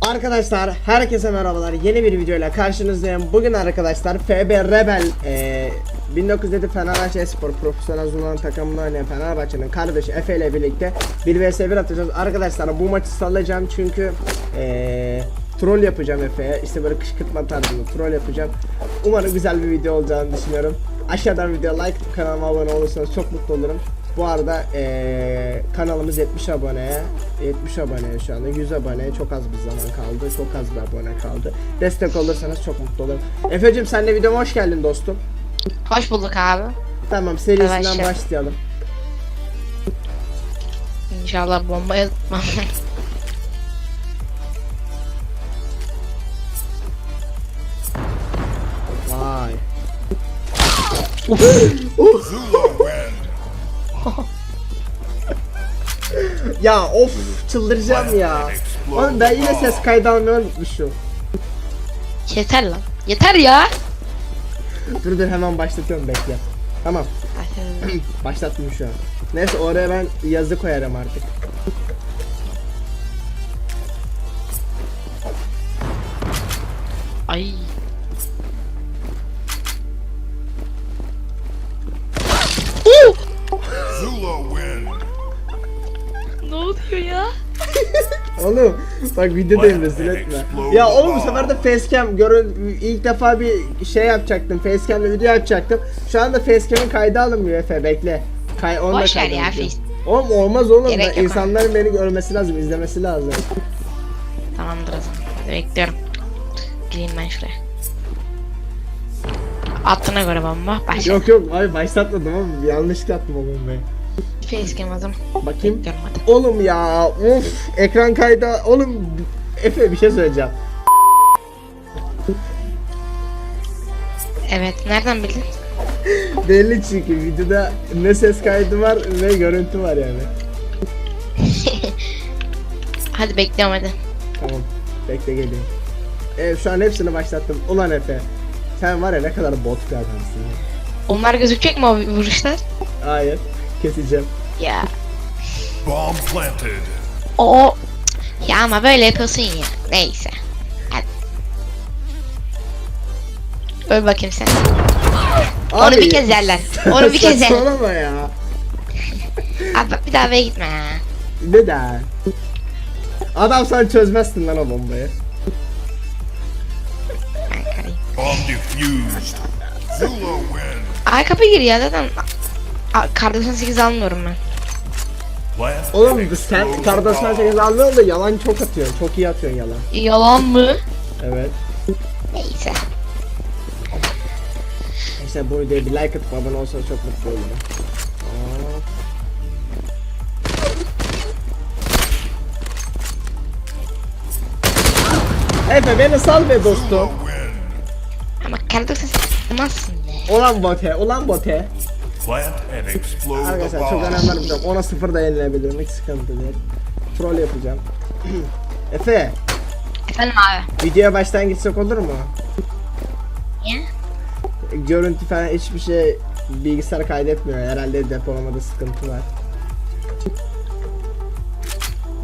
Arkadaşlar herkese merhabalar. Yeni bir videoyla karşınızdayım. Bugün arkadaşlar FB Rebel e, 1907 Fenerbahçe Espor Profesyonel Zunan'ın takımında oynayan Fenerbahçe'nin kardeşi Efe ile birlikte 1 vs 1 atacağız. Arkadaşlar bu maçı sallayacağım çünkü e, troll yapacağım Efe'ye. İşte böyle kışkırtma tarzında troll yapacağım. Umarım güzel bir video olacağını düşünüyorum. Aşağıdan video like kanalıma abone olursanız çok mutlu olurum. Bu arada eee, kanalımız 70 aboneye 70 aboneye şu anda 100 aboneye çok az bir zaman kaldı çok az bir abone kaldı destek olursanız çok mutlu olurum Efe'cim sen de videoma hoş geldin dostum Hoş bulduk abi. Tamam serisinden Başla. başlayalım İnşallah bombaya tutmam. Vay. Ya of çıldıracağım ya. Oğlum ben yine ses kaydı almayı unutmuşum. Yeter lan. Yeter ya. Dur dur hemen başlatıyorum bekle. Tamam. Başlattım şu an. Neyse oraya ben yazı koyarım artık Oğlum bak videodayım rezil etme. Ya oğlum bu sefer de facecam görün ilk defa bir şey yapacaktım. Facecam'le video yapacaktım. Şu anda facecam'in kaydı alınmıyor Efe bekle. Kay onunla Boş ver ya, face- Oğlum olmaz oğlum Gerek insanların beni görmesi lazım, izlemesi lazım. Tamamdır o zaman. Bekliyorum. Gireyim ben şuraya. Attığına göre bomba. Başla. Yok yok abi başlatmadım ama bir yanlışlıkla attım oğlum ben. Adım. Bakayım. Hadi. Oğlum ya of ekran kaydı oğlum Efe bir şey söyleyeceğim. Evet. Nereden bildin? Belli çünkü videoda ne ses kaydı var ne görüntü var yani. Hadi bekliyorum hadi. Tamam. Bekle geleyim. Evet şu an hepsini başlattım. Ulan Efe. Sen var ya ne kadar bot bir adamsın ya. Onlar gözükecek mi o vuruşlar? Hayır. Keseceğim. Ya. Bomb planted. O. Ya ama böyle yapıyorsun ya. Neyse. Hadi. Öl bakayım sen. Onu bir kez yerler. Onu bir kez yerler. Saçmalama ya. Abi bak bir daha eve gitme ha. Neden? Adam sen çözmezsin lan o bombayı. Ben. Bomb defused. Zula win. Ay kapı gir ya zaten. A- Kar 98 almıyorum ben. Oğlum sen explode kar the 98 bomb. almıyorsun da yalan çok atıyorsun. Çok iyi atıyorsun yalan. Yalan mı? Evet. Neyse. İşte bu videoya bir like atıp abone olsanız çok mutlu olurum. Efe beni sal be dostum. Ama kar 98 almazsın be. Olan bote, olan bote. Arkadaşlar çok bir durum. Ona sıfır da yenilebilirim. Hiç sıkıntı değil. Troll yapacağım. Efe, Efendim abi. videoya baştan gitsek olur mu? Niye? Görüntü falan hiçbir şey bilgisayar kaydetmiyor. Herhalde depolamada sıkıntı var.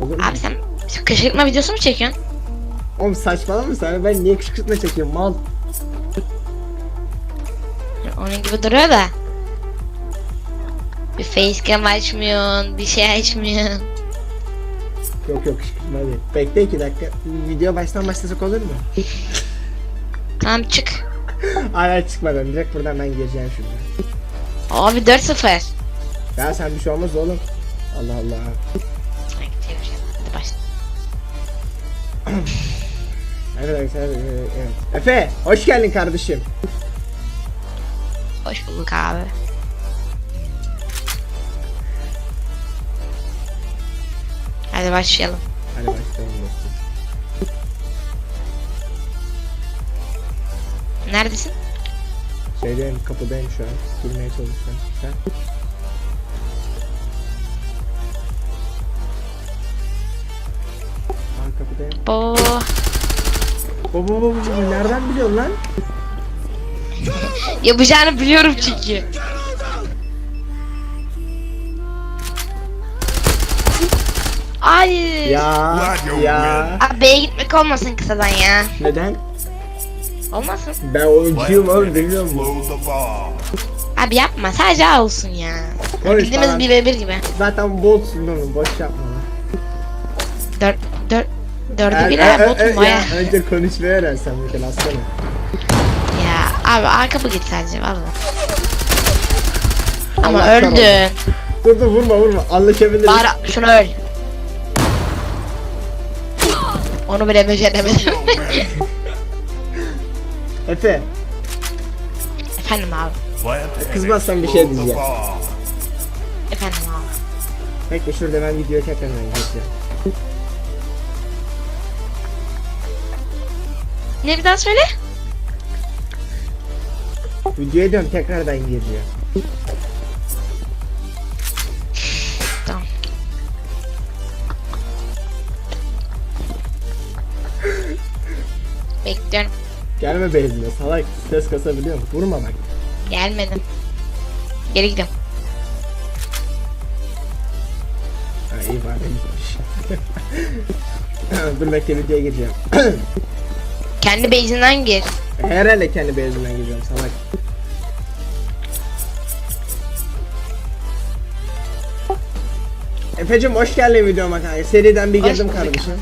Olur mu? Abi sen sen kışkırtma videosu mu çekiyorsun? Oğlum saçmalama? Hani Ben niye kışkırtma çekeyim mal? Onun gibi duruyor da. Bir facecam açmıyorsun, bir şey açmıyorsun. Yok yok kışkırtma değil. Bekle iki dakika. Video baştan başlasak olur mu? Tamam çık. Hala çıkmadan direkt buradan ben gireceğim şimdi. Abi 4-0. Ya sen bir şey olmaz oğlum. Allah Allah. Hadi başla. Evet evet, evet. Efe hoş geldin kardeşim. Hoş bulduk abi. Hadi başlayalım. Hadi başlayalım dostum. Neredesin? Şeydeyim kapıdayım şu an. Girmeye çalışıyorum. Sen? Aa kapıdayım. Oo. Baba baba baba nereden biliyorsun lan? Yapacağını biliyorum çünkü. Hayır. Ya ya. Abi B'ye gitmek olmasın kısadan ya. Neden? Olmasın. Ben oyuncuyum oğlum and bilmiyor musun? Abi yapma sadece A olsun ya. Konuş Bildiğimiz falan. 1v1 gibi. Zaten botsun oğlum boş yapma. lan. 4 4 4'e Er- 1 er- er- botum baya. ya, Önce konuşmayı öğren sen bir kere aslanım. Ya abi arka bu git sadece valla. Ama öldün. Dur dur vurma vurma anlaşabiliriz. Bari şunu öl. Onu bile beceremedim. Efe Efendim abi. Kızmazsan bir şey diyeceğim. Efendim abi. bekle şurada ben videoyu tekrardan geçeceğim. Ne bir daha söyle? Videoya diyorum tekrardan gireceğim. Gelme benimle salak ses kasabiliyor musun? Vurma bak. Gelmedim. Geri gidiyorum. Ha iyi bari gitmiş. dur bekle videoya gireceğim. Kendi base'inden gir. Herhalde kendi beyazımdan gireceğim salak. Efe'cim hoş geldin videoma kanka. Seriden bir Hoş girdim bulduk. kardeşim.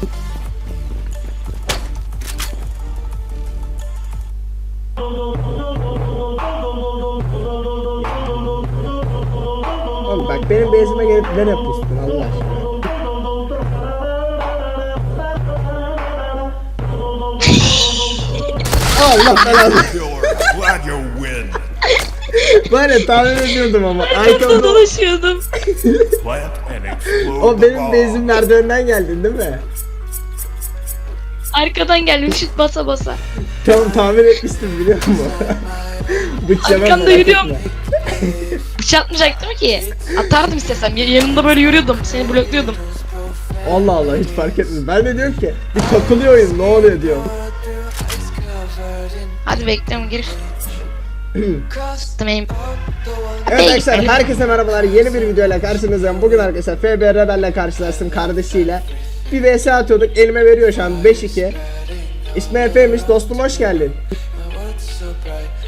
Gelip nereye pustun Allah aşkına. Allah belanı. Var ya tahmin ediyordum ama. Ayton dolaşıyordum. O benim bezim merdivenden geldin değil mi? Arkadan geldim şut basa basa. Tam tahmin etmiştim biliyor musun? Bıçağıma Arkanda merak yürüyorum. Etme. Bıçak atmayacaktım ki. Atardım istesem. Y- Yanında böyle yürüyordum. Seni blokluyordum. Allah Allah hiç fark etmedim. Ben de diyorum ki bir takılıyor oyun ne oluyor diyorum. Hadi bekliyorum gir. Elim. Evet arkadaşlar herkese merhabalar. Yeni bir videoyla karşınızdayım. Bugün arkadaşlar FB Rebel'le karşılaştım kardeşiyle. Bir vs atıyorduk. Elime veriyor şu an 5-2. İsmi Efe'ymiş. Dostum hoş geldin.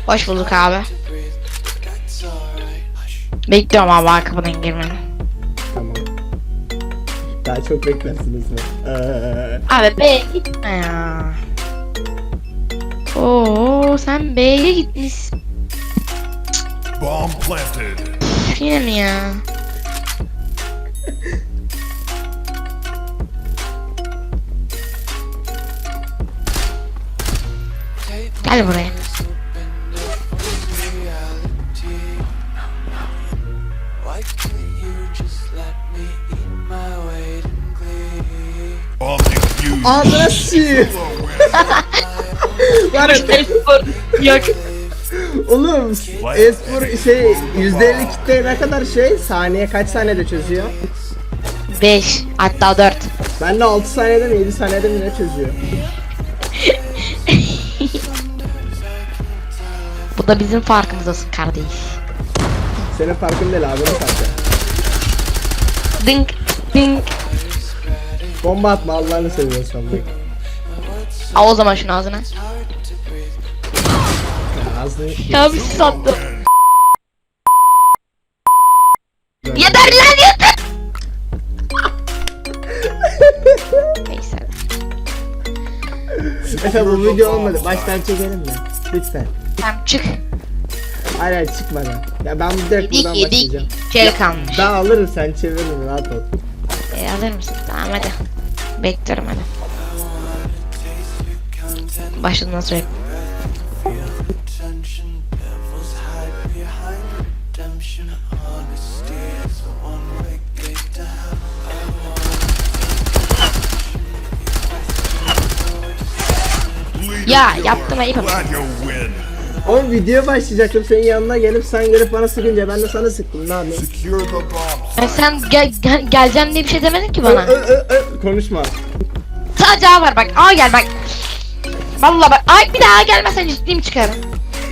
Hoş bulduk abi. Bekliyorum abi arkadan girmeni. Tamam. Daha çok beklersiniz mi? Ee, Abi B'ye gitme ya. Oo sen B'ye gitmişsin. Bomb planted. Yine mi ya? Gel buraya. Ağzına win. Var ya Yok. oğlum espor şey %50 kitle ne kadar şey saniye kaç saniyede çözüyor? 5 hatta 4. Ben de 6 saniyede mi 7 saniyede mi ne çözüyor? Bu da bizim farkımız olsun kardeş. Senin farkın değil abinin farkı. Dink dink. Bomba atma Allah'ını seviyorsan bak. Al o zaman şunu ağzına. Ya Ağzını Ya bir sis attım. Yeter lan yeter. Neyse. Efe bu video olmadı. Baştan çekelim mi? Lütfen. Tamam çık. Hayır hayır çıkmadan. Ya ben bu direkt Yedik buradan yedik. başlayacağım. Şey kalmış. Ben alırım sen çeviririm rahat ol. E, alır mısın? Tamam hadi. Bekliyorum hadi. Hell. Leader Ya, yaptım, ayıp ama. Oğlum videoya başlayacaktım senin yanına gelip sen gelip bana sıkınca ben de sana sıktım ne yapayım? Ya sen gel, gel, geleceğim diye bir şey demedin ki bana. Ö, ö, ö, konuşma. Sadece A var bak. A gel bak. Vallahi bak. Ay bir daha A gelmezsen ciddiyim çıkarım.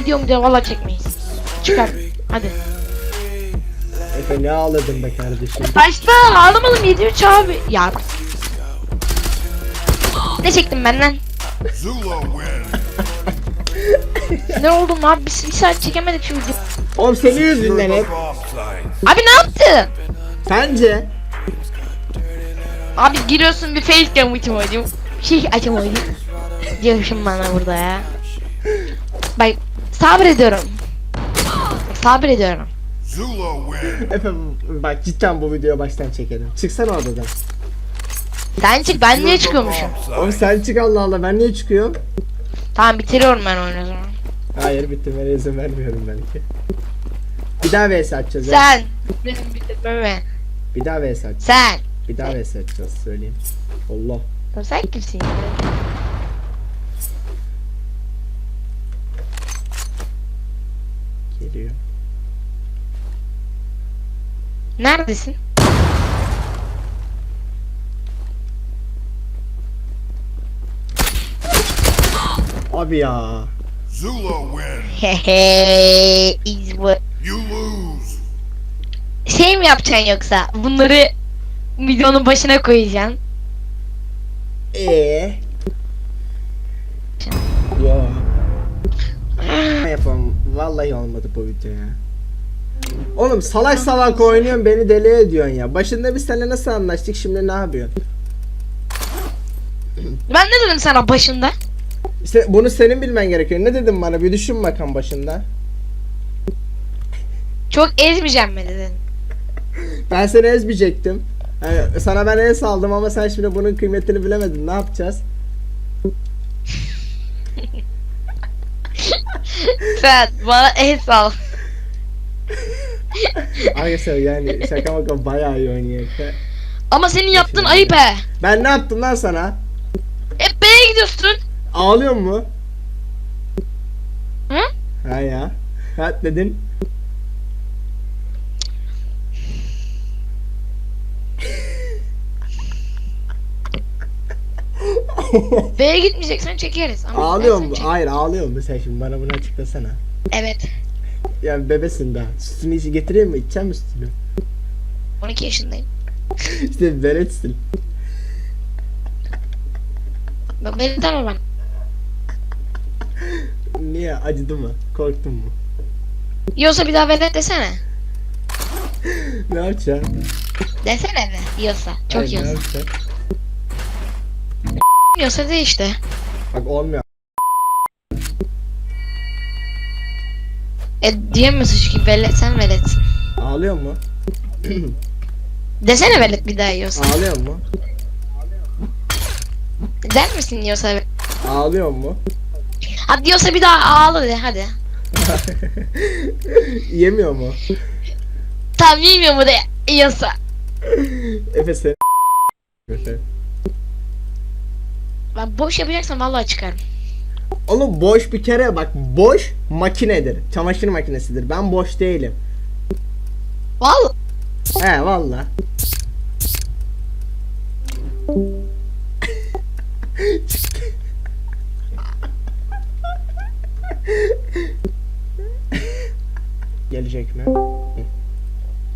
video mu diyor valla çekmeyiz. Çıkar. Hadi. Efe ne ağladın be kardeşim. Başta ağlamadım 7-3 abi. Ya. Ne çektim benden? Ne oldu abi? Biz bir saat çekemedik videoyu. Oğlum senin yüzünden hep. Abi ne yaptın? Sence? Abi giriyorsun bir facecam açamadım. Şey açamadım. Diyorsun bana burada ya. Bak sabrediyorum. Sabrediyorum. Zula win. Efe bak cidden bu videoyu baştan çekelim. Çıksana odadan. Sen çık ben niye çıkıyormuşum? Oğlum sen çık Allah Allah ben niye çıkıyorum? Tamam bitiriyorum ben oyunu o zaman. Hayır bitirmene izin vermiyorum belki. Bir daha vs atacağız. Sen. Benim bitirmeme. Bir daha vs atacağız. Sen. Bir daha vs atacağız söyleyeyim. Allah. Ya Sen kimsin ya? Geliyor. Neredesin? Abi ya. Zula win. Hehe. is bu. Mi yapacaksın yoksa? Bunları videonun başına koyacaksın. Ee. Ya. Ne yapalım? Vallahi olmadı bu video ya. Oğlum salak salak oynuyorsun beni deli ediyorsun ya. Başında biz seninle nasıl anlaştık şimdi ne yapıyorsun? Ben ne dedim sana başında? İşte bunu senin bilmen gerekiyor. Ne dedim bana bir düşün bakalım başında. Çok ezmeyeceğim mi dedin? Ben seni ezmeyecektim. Yani sana ben el saldım ama sen şimdi bunun kıymetini bilemedin. Ne yapacağız? Sen bana el sal. Arkadaşlar yani şaka maka bayağı iyi oynuyor. Ama senin yaptığın ayıp he. Ben ne yaptım lan sana? Hep B'ye gidiyorsun. Ağlıyor mu? Hı? Ha ya. Ha dedin. B'ye gitmeyeceksen çekeriz. Ama ağlıyor ben mu? seni Hayır ağlıyor mu sen şimdi bana bunu açıklasana. çek- Evet. Yani bebesin daha. Sütünü içi getireyim mi? İçeceğim mi sütünü? 12 yaşındayım. İşte veretsin. Bak beni tanı bana. Niye? Acıdı mı? Korktun mu? Yiyorsa bir daha velet desene. Ne yapacaksın? Desene de. Yiyorsa. Çok ne yiyorsa. Yiyorsa de işte. Bak olmuyor. E diyemiyorsun çünkü velet sen veletsin. Ağlıyor mu? Desene velet bir daha yiyorsa. Ağlıyor mu? Der misin yiyorsa velet? Ağlıyor mu? Hadi diyorsa bir daha ağla de hadi. Yemiyor mu? Tamam yemiyor mu de yiyorsa. Efe sen Ben boş yapacaksan vallahi çıkarım. Oğlum boş bir kere bak boş makinedir. Çamaşır makinesidir. Ben boş değilim. Vallahi. He valla. Gelecek mi?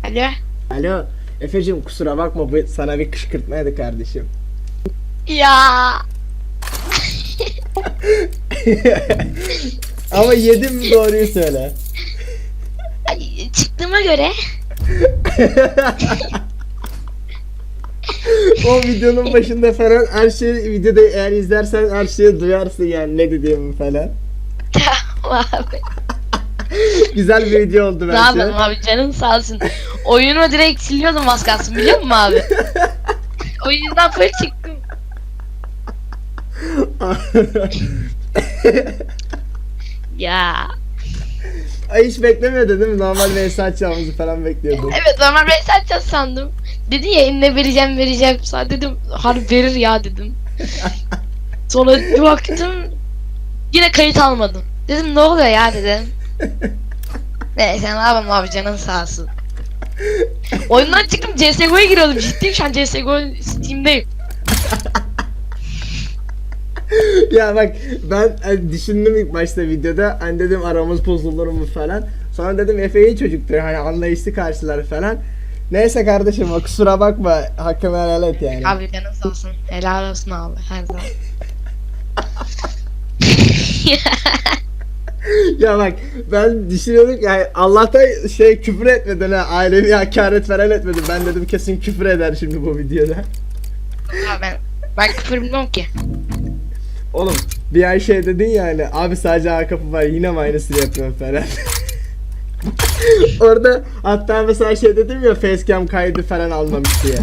Alo. Alo. Efe'cim kusura bakma bu sana bir kışkırtmaydı kardeşim. Ya. Ama yedim mi doğruyu söyle. Ay, çıktığıma göre. o videonun başında falan her şeyi videoda eğer izlersen her şeyi duyarsın yani ne dediğimi falan. Tamam abi. Güzel bir video oldu Ne bence. yapalım abi canın sağ olsun. Oyunu direkt siliyordum az kalsın biliyor musun abi? Oyundan full çıktım. Ya. Ay hiç beklemiyordun değil mi? Normal vs açacağımızı falan bekliyordum. Evet normal reset açacağız sandım. Dedi ya eline vereceğim vereceğim. Sonra dedim harbi verir ya dedim. Sonra bir baktım yine kayıt almadım. Dedim ne oluyor ya dedim. Neyse ne yapalım abi canın sağ olsun. Oyundan çıktım CSGO'ya giriyordum. Ciddiyim şu an CSGO Steam'deyim. ya bak ben hani düşündüm ilk başta videoda hani dedim aramız bozulur mu falan. Sonra dedim Efe iyi çocuktur hani anlayışlı karşılar falan. Neyse kardeşim o kusura bakma hakkımı helal et yani. Abi canın sağ olsun. Helal olsun abi her zaman. Ya bak ben düşünüyordum ki yani Allah'tan şey küfür etmedin ha ailemi hakaret falan etmedin. Ben dedim kesin küfür eder şimdi bu videoda. Abi ben, ben küfür bilmiyorum ki. Oğlum bir ay şey dedin ya hani abi sadece A kapı var yine mi aynısını yapıyorsun falan. Orada hatta mesela şey dedim ya facecam kaydı falan almamış diye.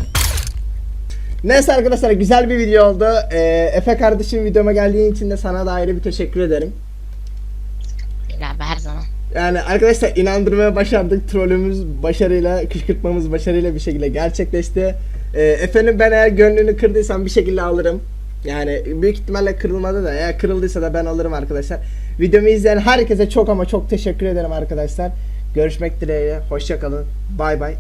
Neyse arkadaşlar güzel bir video oldu. Ee, Efe kardeşim videoma geldiğin için de sana da ayrı bir teşekkür ederim. Abi her zaman. Yani arkadaşlar inandırmaya başardık. Trollümüz başarıyla, kışkırtmamız başarıyla bir şekilde gerçekleşti. Ee, efendim ben eğer gönlünü kırdıysam bir şekilde alırım. Yani büyük ihtimalle kırılmadı da eğer kırıldıysa da ben alırım arkadaşlar. Videomu izleyen herkese çok ama çok teşekkür ederim arkadaşlar. Görüşmek dileğiyle. Hoşçakalın. Bay bay.